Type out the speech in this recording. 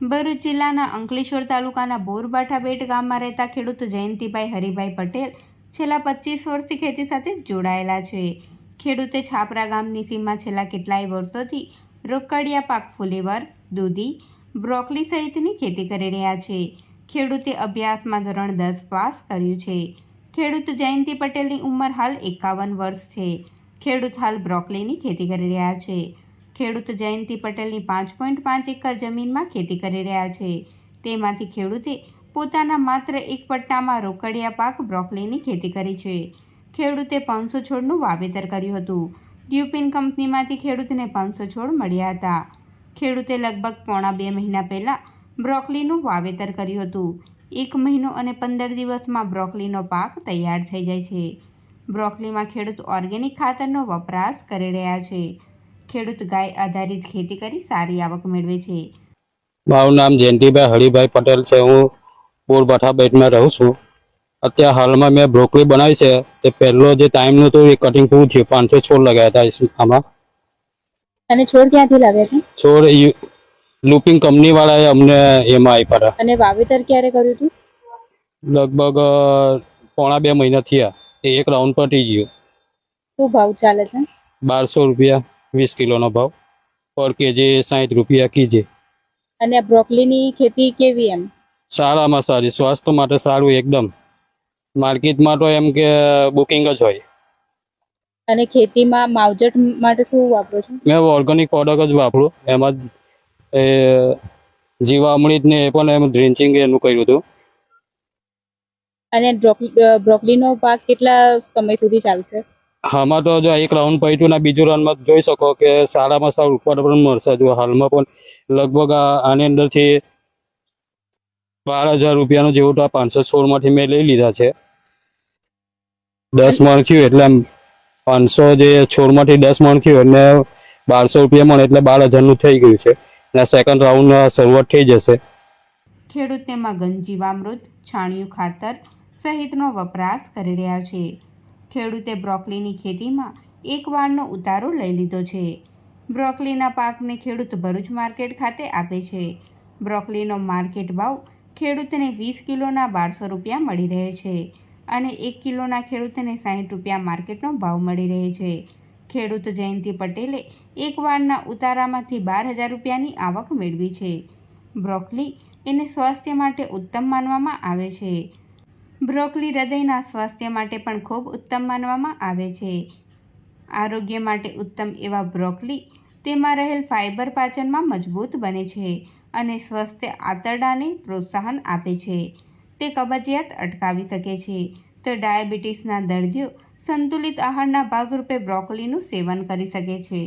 ભરૂચ જિલ્લાના અંકલેશ્વર તાલુકાના બોરબાઠા બેટ ગામમાં રહેતા ખેડૂત જયંતિભાઈ હરિભાઈ પટેલ છેલ્લા પચીસ વર્ષથી ખેતી સાથે જોડાયેલા છે. ખેડૂતે છાપરા ગામની સીમમાં છેલ્લા કેટલાય વર્ષોથી રોકડિયા પાક ફુલેવર દૂધી, બ્રોકલી સહિતની ખેતી કરી રહ્યા છે. ખેડૂતે અભ્યાસમાં ધોરણ દસ પાસ કર્યું છે. ખેડૂત જયંતિ પટેલની ઉંમર હાલ એકાવન વર્ષ છે. ખેડૂત હાલ બ્રોકલીની ખેતી કરી રહ્યા છે. ખેડૂત જયંતિ પટેલની પાંચ પોઈન્ટ પાંચ એકર જમીનમાં ખેતી કરી રહ્યા છે. તેમાંથી ખેડૂતે પોતાના માત્ર એક પટ્ટામાં રોકડિયા પાક, બ્રોકલીની ખેતી કરી છે. ખેડૂતે પાંચસો છોડનું વાવેતર કર્યું હતું. ડ્યુપિન કંપનીમાંથી ખેડૂતને પાંચસો છોડ મળ્યા હતા. ખેડૂતે લગભગ પોણા બે મહિના પહેલાં બ્રોકલીનું વાવેતર કર્યું હતું. એક મહિનો અને પંદર દિવસમાં બ્રોકલીનો પાક તૈયાર થઈ જાય છે. બ્રોકલીમાં ખેડૂત ઓર્ગેનિક ખાતરનો વપરાશ કરી રહ્યા છે. ખેડૂત ગાય આધારિત ખેતી કરી સારી આવક મેળવે છે. મારું નામ જયંતિભાઈ હરિભાઈ પટેલ છે. હું બોરબાઠા બેટમાં રહું છું. અત્યારે હાલમાં મેં બ્રોકલી બનાવી છે. તે પહેલો જે ટાઈમનું હતું એ કટિંગ પૂરું થયું. પાંચસો છોડ લગાવ્યા હતા આમાં. અને છોડ ક્યાંથી લાવ્યા છે? છોડ લુપિંગ કંપની વાળાએ અમને એમાં આપ્યા હતા. અને વાવેતર ક્યારે કર્યું હતું? લગભગ પોણા બે મહિના થયા. એ એક રાઉન્ડ પટી ગયું. શું ભાવ ચાલે છે? બારસો રૂપિયા. વીસ કિલોનો ભાવ. પર કેજી સાઠ રૂપિયા કેજી. અને બ્રોકલીની ખેતી કેવી એમ? સારામાં સારી. સ્વાસ્થ્ય માટે સારું એકદમ. માર્કેટમાં તો એમ કે બુકિંગ જ હોય. અને ખેતીમાં માવજત માટે શું વાપરો છો? મેં ઓર્ગેનિક પ્રોડક્ટ જ વાપરું. એમાં જ એ જીવામૃત ને એ પણ એમ ડ્રિન્ચિંગ એનું કર્યું હતું. અને બ્રોકલીનો પાક કેટલા સમય સુધી ચાલશે? આમાં તો જો એક રાઉન્ડ પૈતું ને બીજું રાઉન્ડમાં જોઈ શકો કે સારામાં સારું ઉત્પાદન પણ મળશે. જો હાલમાં પણ લગભગ આની અંદરથી બાર હજાર રૂપિયાનું જેવું તો આ પાંચસો સોળમાંથી મેં લઈ લીધા છે. દસ મણ થયું એટલે પાંચસો જે છોડમાંથી દસ મણ થયું એટલે બારસો રૂપિયા મળે એટલે બાર હજારનું થઈ ગયું છે. અને સેકન્ડ રાઉન્ડ શરૂઆત થઈ જશે. ખેડૂત તેમાં ગંજીવામૃત છાણિયું ખાતર સહિતનો વપરાશ કરી રહ્યા છે. ખેડૂતે બ્રોકલીની ખેતીમાં એક વારનો ઉતારો લઈ લીધો છે. બ્રોકલીના પાકને ખેડૂત ભરૂચ માર્કેટ ખાતે આપે છે. બ્રોકલીનો માર્કેટ ભાવ ખેડૂતને વીસ કિલોના બારસો રૂપિયા મળી રહે છે અને એક કિલોના ખેડૂતને સાઠ રૂપિયા માર્કેટનો ભાવ મળી રહે છે. ખેડૂત જયંતિ પટેલે એક વારના ઉતારામાંથી બાર હજાર રૂપિયાની આવક મેળવી છે. બ્રોકલી એને સ્વાસ્થ્ય માટે ઉત્તમ માનવામાં આવે છે. બ્રોકલી હૃદયના સ્વાસ્થ્ય માટે પણ ખૂબ ઉત્તમ માનવામાં આવે છે. આરોગ્ય માટે ઉત્તમ એવા બ્રોકલી તેમાં રહેલ ફાઇબર પાચનમાં મજબૂત બને છે અને સ્વસ્થ આંતરડાને પ્રોત્સાહન આપે છે. તે કબજિયાત અટકાવી શકે છે. તો ડાયાબિટીસના દર્દીઓ સંતુલિત આહારના ભાગરૂપે બ્રોકોલીનું સેવન કરી શકે છે.